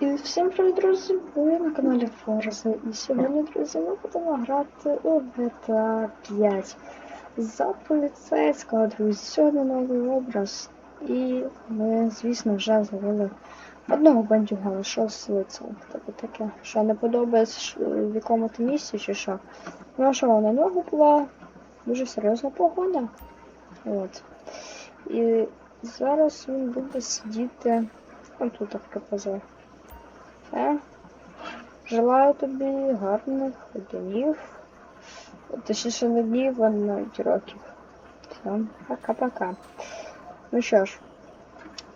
І всім привіт, друзі! Ви на каналі Forza. І сьогодні, друзі, ми будемо грати у GTA 5 за поліцейського, друзі. Сьогодні новий образ. І ми, звісно, вже зловили одного бандюгана, що з лицем. Тобто таке, що не подобається в якому то місці чи що. Ну що, на нього була дуже серйозна погоня. От. І зараз він буде сидіти. Он тут так КПЗ. Все. Желаю тобі гарних днів. Точніше не днів, а навіть років. Все, пока-пока. Ну що ж,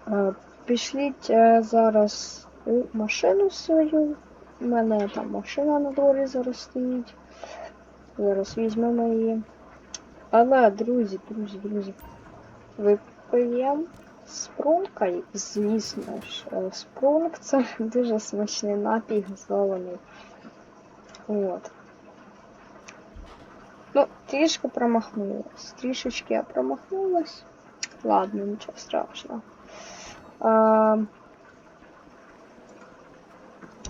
е, пішліть е, зараз у машину свою. У мене там машина на дворі зараз стоїть. Зараз візьмемо її. Але, друзі, друзі, друзі, вип'ємо Спрунка, звісно ж, е, спрунг це дуже смачний напій газований. От. Ну, трішки промахнулась. Трішечки я промахнулась. Ладно, нічого страшного. А,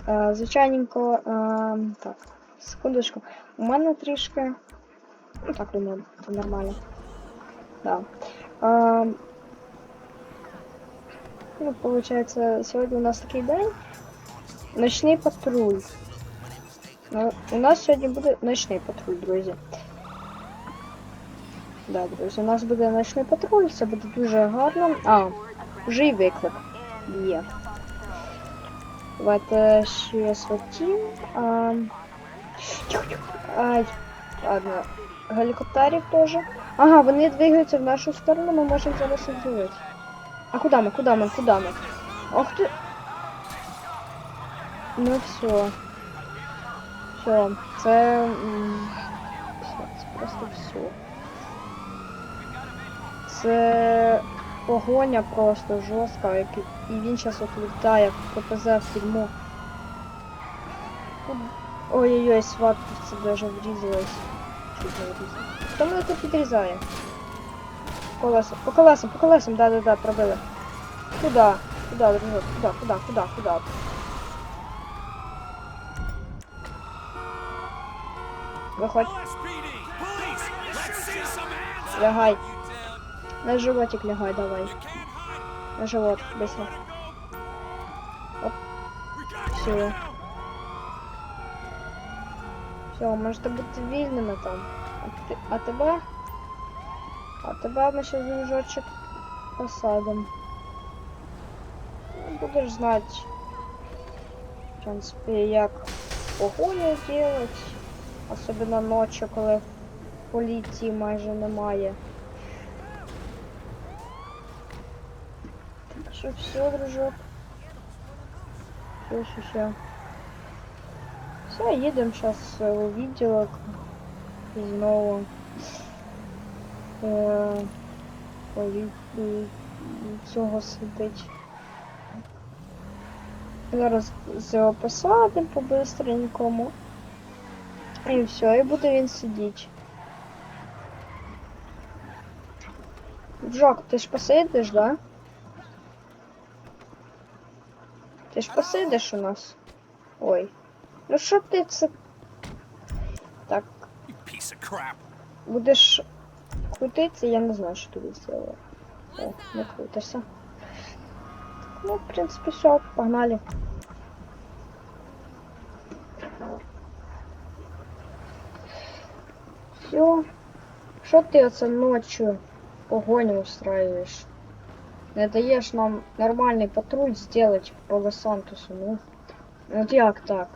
а, звичайненько, а, так, секундочку. У мене трішки. Ну так, думаю, це нормально. Да. А, Ну, получается, сегодня у нас такий день. Ночний патруль. Ну, У нас сьогодні буде ночний патруль, друзі. Да, друзі, у нас буде ночний патруль, це буде дуже гарно. А, вже й виклик є. Давайте ще схватим. А... Ай, ладно. Гелікоптерів теж. Ага, вони двигаються в нашу сторону, ми можемо зараз їх зловити. А куда мы? Куда мы? Куда мы? Ох ты! Ну все. Все. Це... м, Все, це просто все. Це погоня просто жорстка, як- і він зараз от літає в КПЗ в фільму. Ой-ой-ой, сват це даже врізалась. Чуть не врізалась. Хто мене тут підрізає? Колесам, по колесам, по колесам, да-да-да, пробили. Куда? Куда, дружок? Куда, куда, куда, куда? Виходь, лягай. На животик лягай, давай. На живот, быстро. Оп. Все. Все, можете бути вільними там. А, ти, а тебе? А тебе ми ще дружочок посадимо. Ну, Будеш знати, в принципі, як погоню делать. Особливо ночі, коли поліції майже немає. Так що все, дружок. Все, все, все. Все, їдемо зараз у відділок знову. Е, цього сидить. Зараз його посадимо по-бистренькому. І все, і буде він сидіти. Джок, ти ж посидиш, да? Ти ж посидиш у нас? Ой. Ну що ти це? Так, будеш крутитися, я не знаю, що тобі зробити. О, не крутишся. Ну, в принципі, все, погнали. Все. Що ти оце ночью погоню устраиваешь? Не даєш нам нормальний патруль сделать по Лос-Сантосу, ну. Ну, От як так?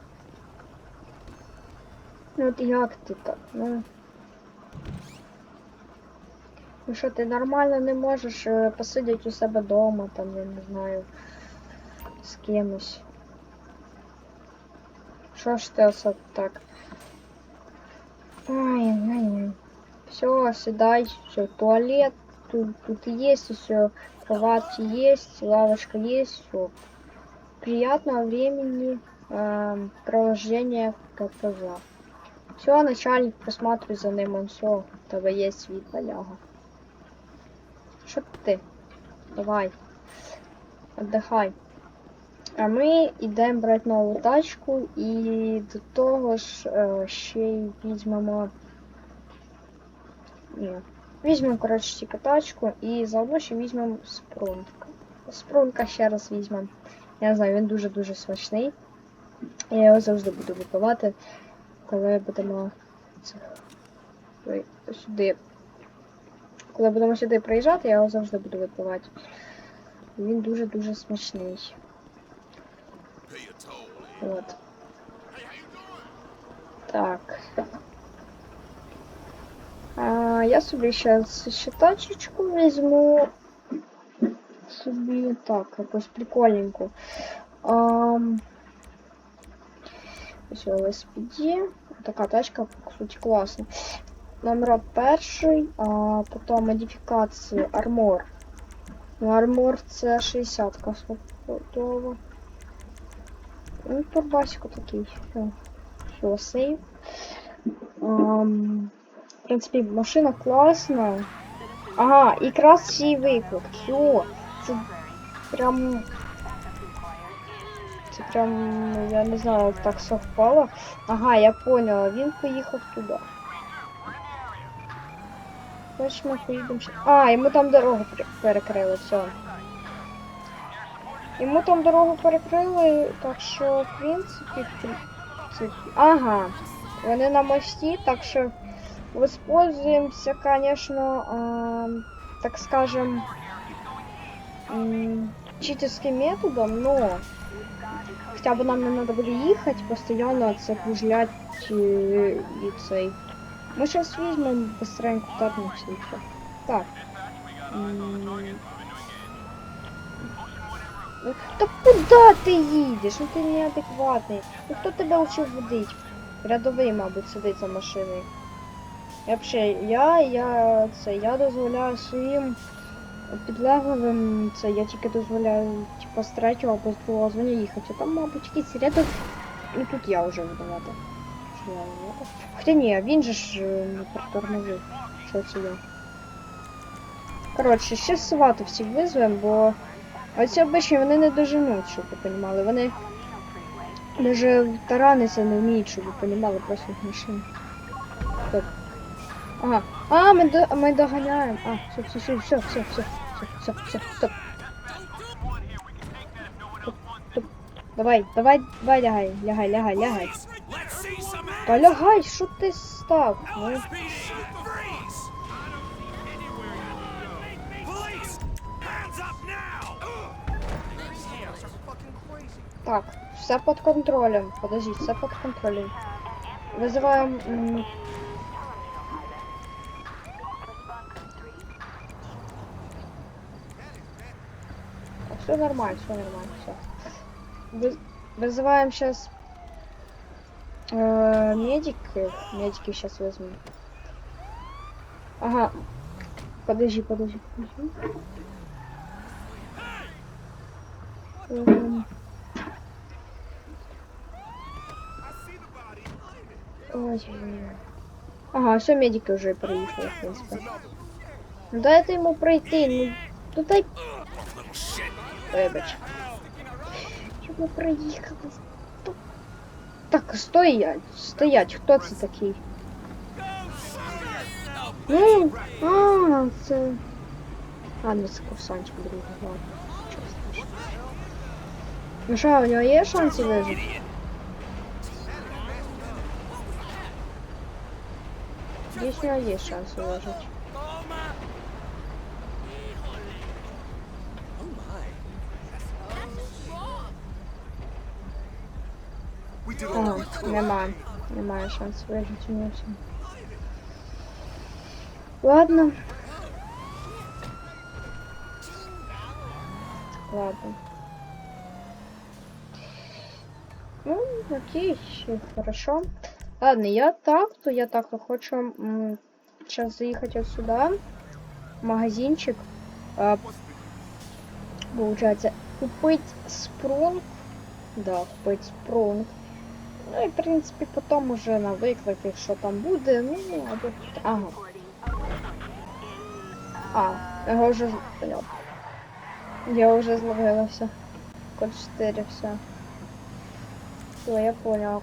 Ну от як ти так? Ну. Ну що, ти нормально не можеш е, посидіти у себе вдома, там, я не знаю, з кимось. Що ж ти оце так? Ай, ай, Все, сідай, все, туалет, тут, тут есть все, кровать есть, лавочка есть, все. Приятного времени эм, провождения в КПЗ. Все, начальник, присматривай за ним, он все, у тебе є свій поляга. Що ти? Давай. Отдыхай. А ми йдемо брати нову тачку і до того ж е, ще й візьмемо. Ні. Візьмемо, коротше, тільки тачку і заодно ще візьмемо спрунтка. Спрунтка ще раз візьмемо. Я не знаю, він дуже-дуже смачний. Я його завжди буду випивати, коли будемо. Сюди. Коли будемо сюди приїжджати, я його завжди буду випивати. Він дуже-дуже смачний. От. Так. А, я собі зараз ще тачечку візьму. Собі так, якусь прикольненьку. Ам... Ось LSPD. Така тачка, кстати, класна. Номер перший, а потім модифікації Армор. Ну, Армор це 60-ка готова. Ну, турбасику такий. Все, все сейф. Ам, в принципі, машина класна. Ага, і красивий виклик. Все. Це прям. Це прям, я не знаю, так совпало. Ага, я поняла, він поїхав туди. Значить ми поїдемо ще. А, йому там дорогу пере- перекрили, все. Йому там дорогу перекрили, так що, в принципі, в принципі. Ага. Вони на мості, так що воспользуемся, конечно, ам, так скажем, читерским методом, но хотя бы нам не надо было ехать, постоянно це кружлять і, і цей. Ми зараз візьмемо быстренько тапнемося і все. Так. М, Ну, Та куди ти їдеш? Ну ти неадекватний. Ну хто тебе вчив водить? Рядовий, мабуть, сидить за машиною. Я взагалі, я, я, це, я дозволяю своїм підлеглим, це, я тільки дозволяю, типу, з третього або з другого звання їхати. Там, мабуть, якийсь рядок. Ну тут я вже винувата. Що я винувата? Хоча ні, він же ж не притормозив. Що це я? Коротше, ще сватовців визвемо, бо оці обичні вони не доженуть, щоб ви понімали. Вони даже тараниться не вміють, щоб ви понімали просто машин. Стоп. Ага. А, ми, до, ми доганяємо. А, все, все, все, все, все, все, все, все, стоп. Давай, давай, давай, лягай, лягай, лягай, лягай. Та що ти став? Ну. Так, все под контролем. Подожди, все под контролем. Вызываем... Все нормально, все нормально, все. Вызываем сейчас э, медиков. Медики сейчас возьму. Ага. Подожди, подожди, подожди. Эм. Ой. Ага, все, медики уже приехали, в принципе. Ну дайте ему пройти, ну, ну дай. Щоб ми проїхали. Стоп. Так, стоять, стоять, хто це такий? Ну, а, це. А, не це курсантик другий, ладно. Ну що, у нього є шанси вижити? Десь у нього є шанси вижити. Ага, немає. Немає шансів вижити у нього все. Ладно. Ладно. Ну, окей, ще хорошо. Ладно, я так, то я так то хочу м, сейчас заехать вот сюда, в магазинчик, а, получается, купить спрунг, да, купить спрунг, Ну і в принципі потім уже на виклики, що там буде, ну, або, ага. А, його вже, з- Я вже зловила все. Код 4, все. Все, я понял.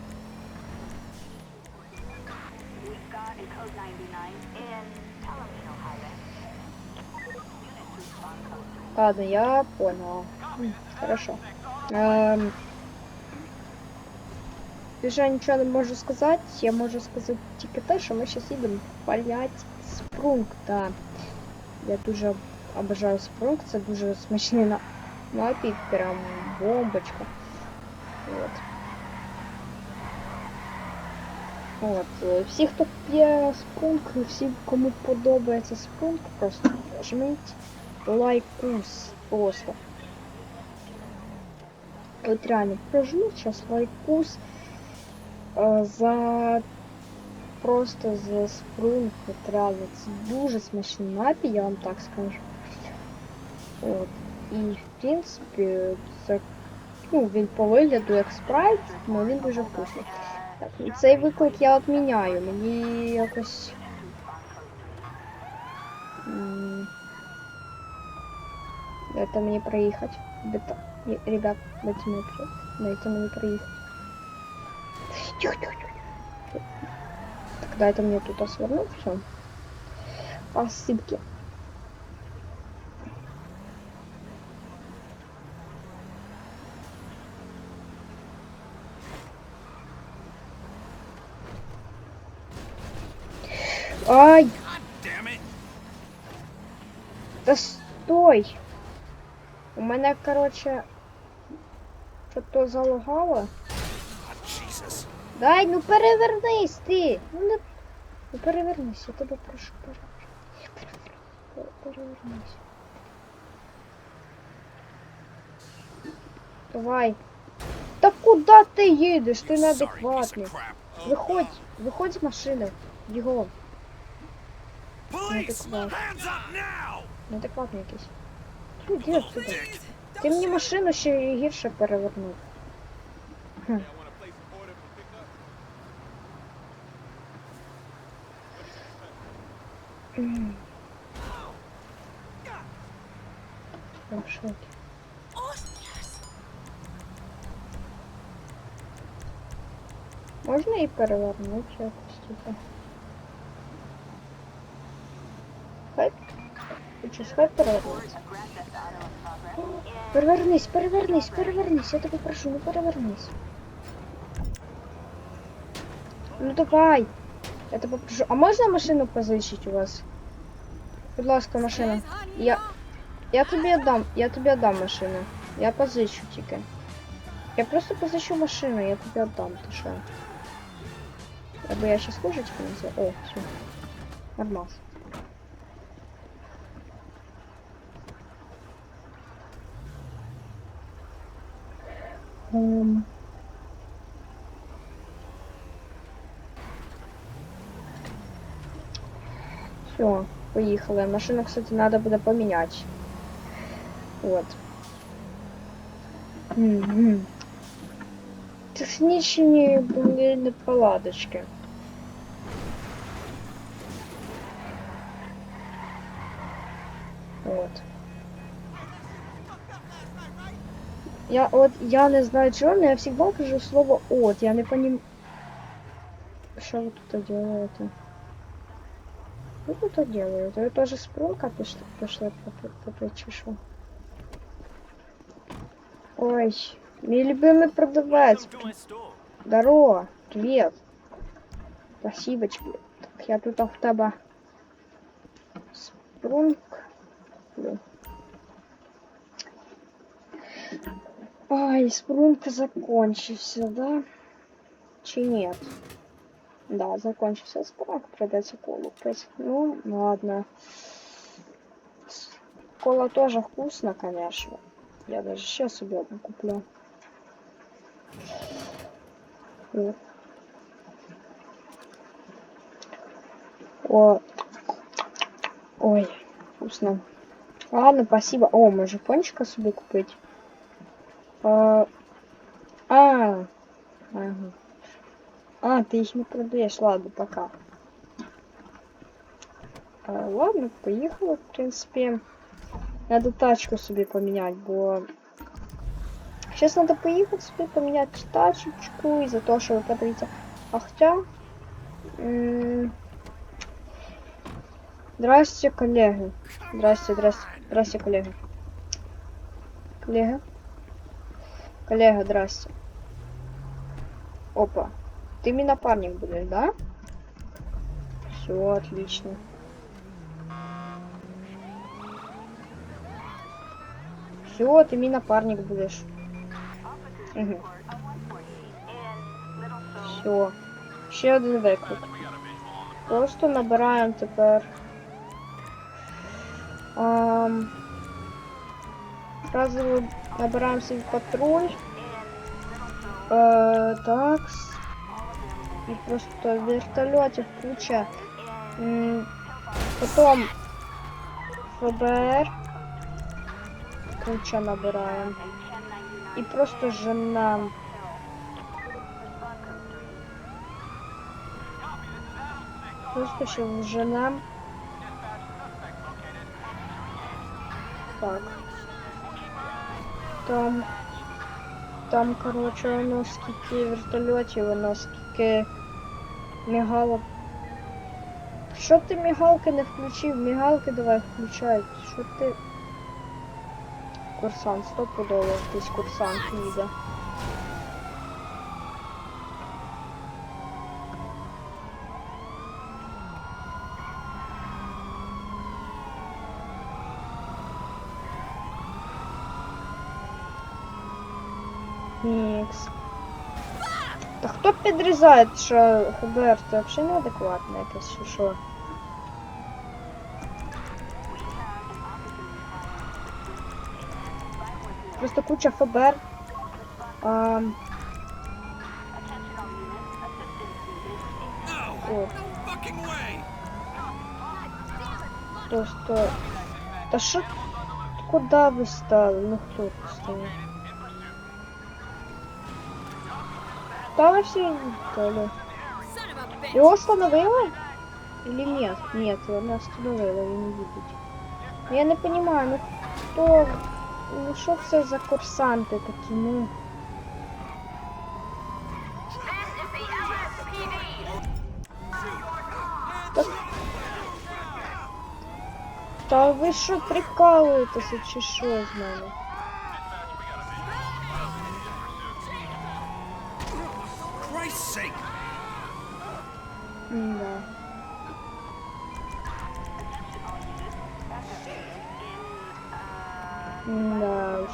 We've got a code 99 in Palomino Highway. Units respond code Ладно, я понял. Хорошо. Эм, Більше нічого не можу сказати. Я можу сказати тільки те, що ми зараз їдемо палять спрунг. Да. Я дуже обожаю спрунг, це дуже смачний на напій, прям бомбочка. От. От. е, Всі, хто п'є спрунг, всі, кому подобається спрунг, просто жміть лайкус просто. От реально прожму сейчас лайкус е, За просто за. От реально це дуже смачний напій, я вам так скажу. От. І в принципі це ну, він по вигляду як спрайт, але він дуже вкусний. Так, цей виклик я відміняю. Мені якось. Дайте мені проїхати. Ребят, дайте мені проїхати. Дайте мені проїхати. Тихо, тихо, тихо. Так, дайте мені тут свернути, все. Спасибо. Ай, God damn it! да стой! У мене, короче, що-то залагало. Дай, ну перевернись ти! Ну не... Ну перевернись, я тебе прошу, перевернись. Перевернись. Давай. Та куди ти їдеш? Ти неадекватний. crap. Виходь, виходь з машини. Now! Неадекватний якийсь. Ти йди отсюда. Ти мені машину ще гірше перевернув. Хм. М. В шокі. Можна і перевернути якось, типу. Хай. Чи хай progress. Перевернись, перевернись, перевернись, я тебе прошу, ну перевернись. Ну давай. Я тебе прошу. А можна машину позичити у вас? Будь ласка, машина. Я. Я тобі дам, я тобі дам машину. Я позичу тільки. Я просто позичу машину, я тобі дам, ти що? Або я сейчас служить принесу. О, все. Нормас. Ем. Все, поїхали. Машину, кстати, надо буде поміняти. М-м. Технічні були неполадочки. Вот. Я вот, я не знаю чего, но я всегда кажу слово от. Я не поним... Что вы тут делаете? Что тут -то делают? Это тоже спрока пошла, пошла по, по, по, по Ой, мой любимый продавать. Здорово, привет. Спасибо тебе. Так, я тут автоба. Спрунг. Блин. Ай, спрунг закончился, да? Чи нет? Да, закончился спрунг, придется колу пить. Ну, ладно. Кола тоже вкусно, конечно. Я даже сейчас себе одну куплю. Вот. О. Ой, вкусно. Ладно, спасибо. О, може пончика собі купити? А, а, ага. А, ти їх не продаєш, ладно, пока. А, ладно, поїхали, в принципі. Надо тачку собі поміняти, бо Сейчас надо поехать себе поменять тачечку из-за того, что вы подивіться. А хотя... Здрасте, коллеги. Здрасте, здрасте. Здрасте, коллеги. Коллега. Коллега, здрасте. Опа. Ты мне напарник будешь, да? Все, отлично. Все, ты мне напарник будешь. Угу. Все. Ще один виклик. Просто набираємо тепер. Ам, Разово набираємо свій патруль. Е, так. І просто вертольотів куча. М, Потом ФБР. Куча набираємо. І просто женам. Просто ще женам. Так. Там. Там, короче, воно скільки вертольотів, воно скільки мігалок. Що ти мігалки не включив? Мігалки давай включай. Що ти. Курсант, стопудово якийсь курсант їде. Нікс. Та хто підрізає, що ХБР, це взагалі неадекватне якесь, що? Просто куча ФБР. А, о, просто... Та що? Куда ви стали? Ну хто стоїть? Та ви всі їхали. Его остановила? Или нет? Нет, его не остановила, він не їдуть. Ну, Я не понимаю, ну хто... Ну що це за курсанти такі, ну... Та, Та ви що прикалуєтеся чи що з мене?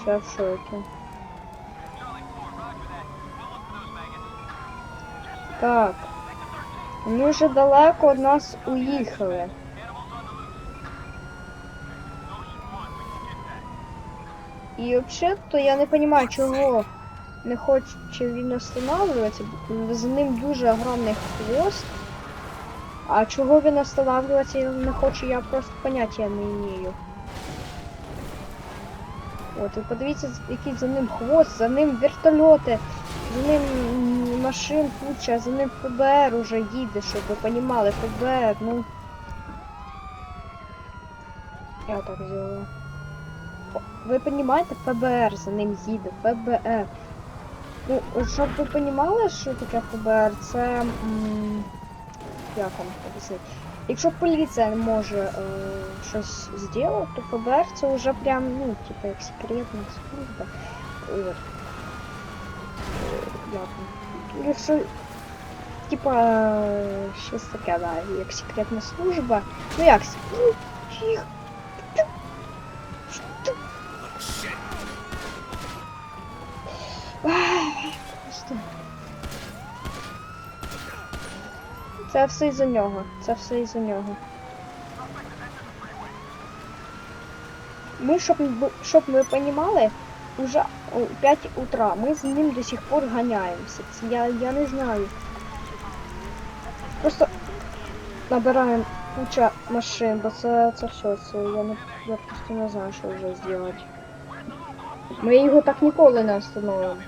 Я в шоке. Так. Вони вже далеко від нас уїхали. І взагалі-то я не розумію, чого не хоче він останавливатися. За ним дуже огромний хвост. А чого він останавливатися не хоче, я просто поняття не имею. От, і подивіться, який за ним хвост, за ним вертольоти, за ним машин куча, за ним ФБР уже їде, щоб ви понімали, ФБР, ну. Я так зробила. Ви понімаєте, ФБР за ним їде, ФБР. Ну, щоб ви понімали, що таке ФБР, це. м, як вам об'яснити? Якщо поліція не може е, щось зробити, то ФБР це вже прям, ну, типа, як секретна служба. От. Е? Якщо, типа, щось таке, да, як секретна служба. Ну як, ну, тихо. Це все із-за нього. Це все із-за нього. Ми, щоб, щоб ви понімали, уже 5 утра ми з ним до сих пор ганяємося. Це я, я не знаю. Просто набираємо куча машин, бо це, це все, це я, не, я просто не знаю, що вже зробити. Ми його так ніколи не остановимо.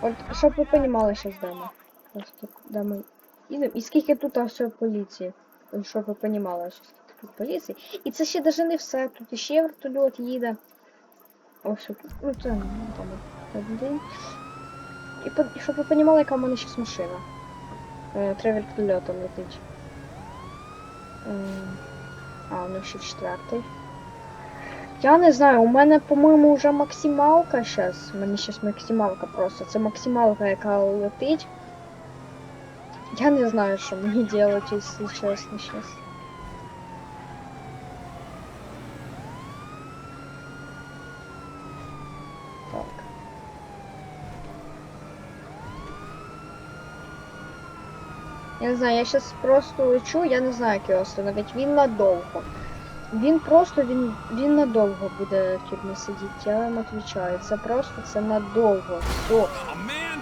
От, щоб ви понімали, що здамо. Просто де ми їдемо. І скільки тут все поліції. Щоб ви понімали, що скільки тут поліції. І це ще навіть не все. Тут іще вертольот їде. Ось, от, ну це ну, там один. І, щоб ви розуміли, яка в мене зараз машина. Е, Треба вертольотом летить. Е, а, у них ще четвертий. Я не знаю, у мене, по-моєму, вже максималка зараз. У мене зараз максималка просто. Це максималка, яка летить. Я не знаю, що мені делать, якщо чесно, зараз. Так. Я не знаю, я зараз просто лечу, я не знаю, як його остановить. Він надовго. Він просто він, він надовго буде в тюрмі сидіти, я вам відповідаю. Це просто це надовго. Все. Oh, man!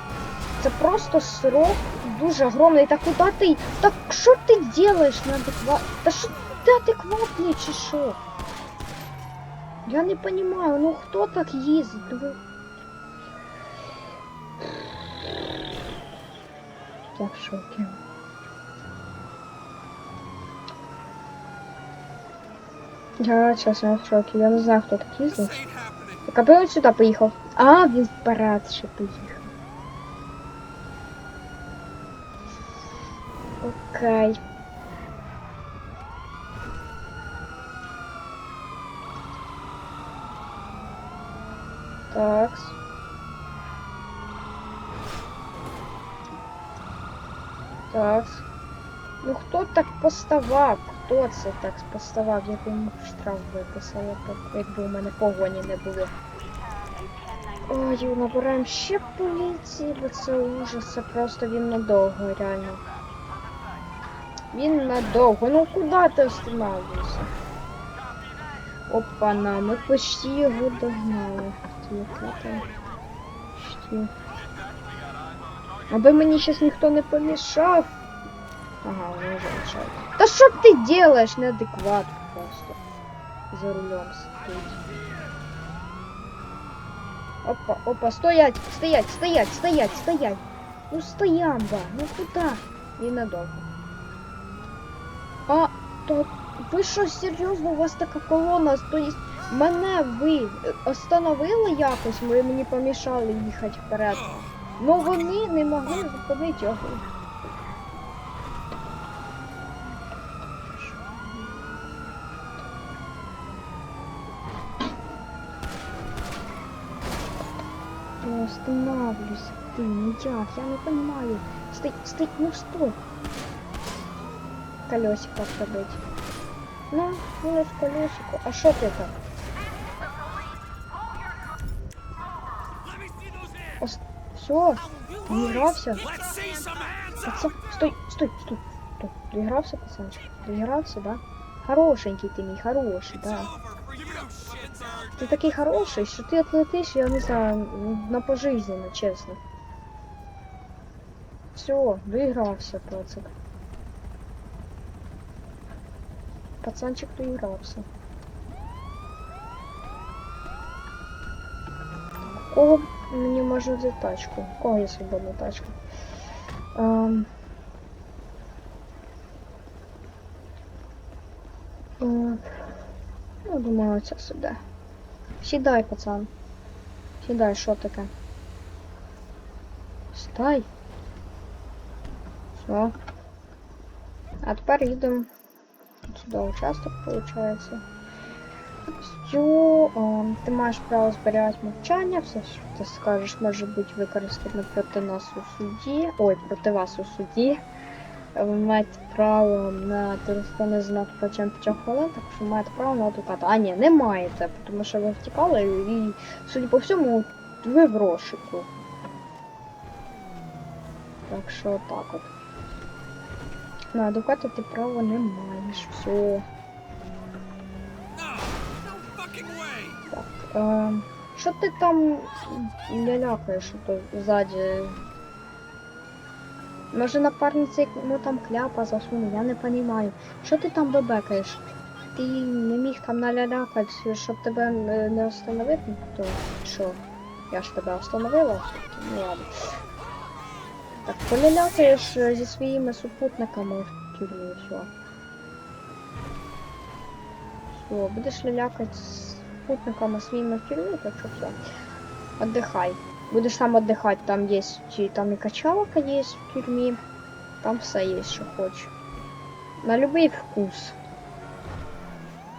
Це просто срок дуже огромний. Та куди ти? Так що ти робиш неадекватно? Та що ти адекватний чи що? Я не розумію, ну хто так їздить? Ну, ви- Я в шокі. Я чесно в шокі. Я не знаю, хто так This їздить. ain't happening. Так аби він сюди поїхав. А, він вперед ще поїхав. Окей. Так. Так. Ну хто так поставав? Хто це так поставав? Я б йому штраф виписала, якби у мене погоні не було. Ой, набираємо ще поліції, бо це ужас, це просто він надовго, реально. Він надовго. Ну куди ти останавливаешься? Опа, на, ми почти його догнали. Почти. Аби мені зараз ніхто не помішав. Ага, вони вже мішають. Та що ти делаєш? Неадекватно просто. За рулем стоїть. Опа, опа, стоять, стоять, стоять, стоять, стоять. Ну стоямба, ну куда? І надовго. А, то ви що серйозно? У вас така колона стоїть. Мене ви остановили якось, ви мені помішали їхати вперед. Ну вони не могли зупинити його. Я останавливайся, ты, нельзя, я не понимаю. Стой, стой, ну стой. Колесико пробить. Ну, минус колесико. А что ты hands! Все, доигрался? Пацан, стой, стой, стой, стой. Доигрался, пацанчик? Доигрался, да? Хорошенький ты мій, хороший, да. Ти такий хороший, що ти отлетиш, я не знаю, на пожизненно, чесно. Все, доігрався, пацик. Пацанчик доігрався. Кого мені можна взяти тачку? У Кого є свободна тачка? Ем... Е, Ну, думаю, це сюди. Сідай, пацан. Сідай, що таке? Стай. Все. А тепер їдемо Сюди участок, виходить. Все, о, ти маєш право зберігати мовчання, все, що ти скажеш, може бути використано проти нас у суді. Ой, проти вас у суді. Ви маєте право на телефонний знак протягом 5 хвилин, так що маєте право на адвоката. А ні, не маєте, тому що ви втікали і, судя по всьому, ви в розшуку. Так що так от. На адвоката ти права не маєш. Все. Так. Е, що ти там лялякаєш то ззаді? Може напарниця йому там кляпа засуне, я не розумію. Що ти там бебекаєш? Ти не міг там налялякати, щоб тебе е, не остановити? То що? Я ж тебе остановила? Ну ладно. Так, полялякаєш е, зі своїми супутниками в тюрмі, все. Все, будеш лялякати з спутниками своїми в тюрмі, так що все. Отдихай. Будеш сам отдихати, там чи там і качалка є в тюрмі, там все є, що хочеш. На любий вкус.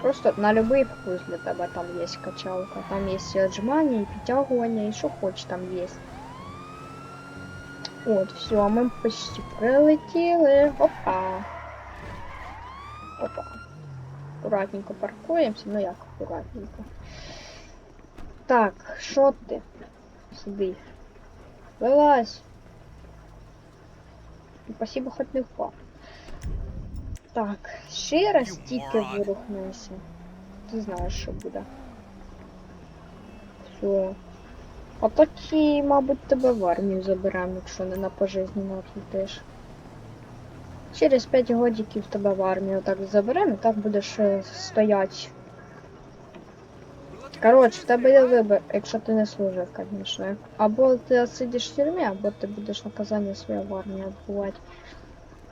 Просто на любий вкус для тебе там є качалка. Там є і отжимання, і підтягування, і що хочеш там є. От, все, ми почти прилетіли. Опа. Опа. Аккуратненько паркуємося, ну як аккуратненько. Так, що ти? Сиди. Вилазь. Ну, Спасибо, хоч не впав. Так, ще раз тільки вирухнувся. Ти знаєш, що буде. Все. А так і, мабуть, тебе в армію заберемо, якщо не на пожизненно отлетиш. Через 5 годиків тебе в армію так заберемо, так будеш е, стоять. Коротше, в тебе є вибір, якщо ти не служив, звісно. Або ти сидиш в тюрмі, або ти будеш наказання своє в армії відбувати.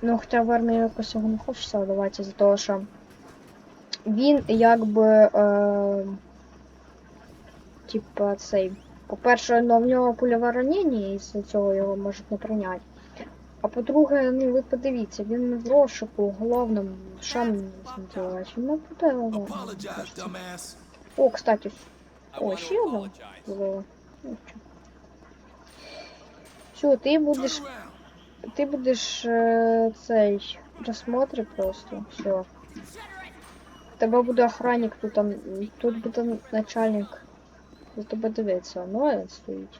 Ну, хоча в армію якось його не хочеться віддавати, за того, що він якби. Е, типа цей. По-перше, ну, в нього пульове ранення, і з цього його можуть не прийняти. А по-друге, ну ви подивіться, він в розшуку головному, що мені делать? Ну, буде головним. Dumbass. О, кстати, О, ще apologize. було. Все, ти будеш, ти будеш е, цей розсмотри просто. Все. Тебе буде охранник, тут там, тут буде начальник. За тебе дивиться, ну він стоїть.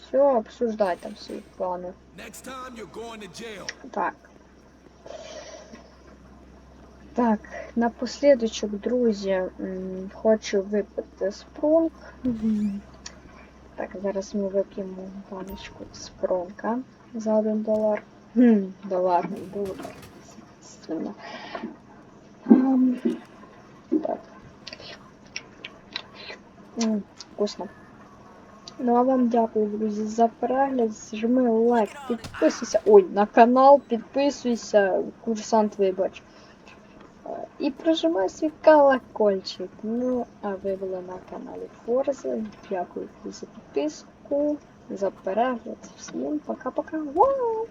Все, обсуждай там свої плани. Так. Так, напослідочок, друзі, хочу випити спронг. Так, зараз ми вип'ємо баночку спронка за один долар. Хм, долар не долар. Естественно. Ам, Так. М, Вкусно. Ну а вам дякую, друзі, за перегляд. Жми лайк, підписуйся. Ой, на канал, підписуйся, курсант вибач. Е, І прожимай свій колокольчик. Ну, а ви були на каналі Форзи. Дякую за підписку, за перегляд. Всім пока-пока. Вау!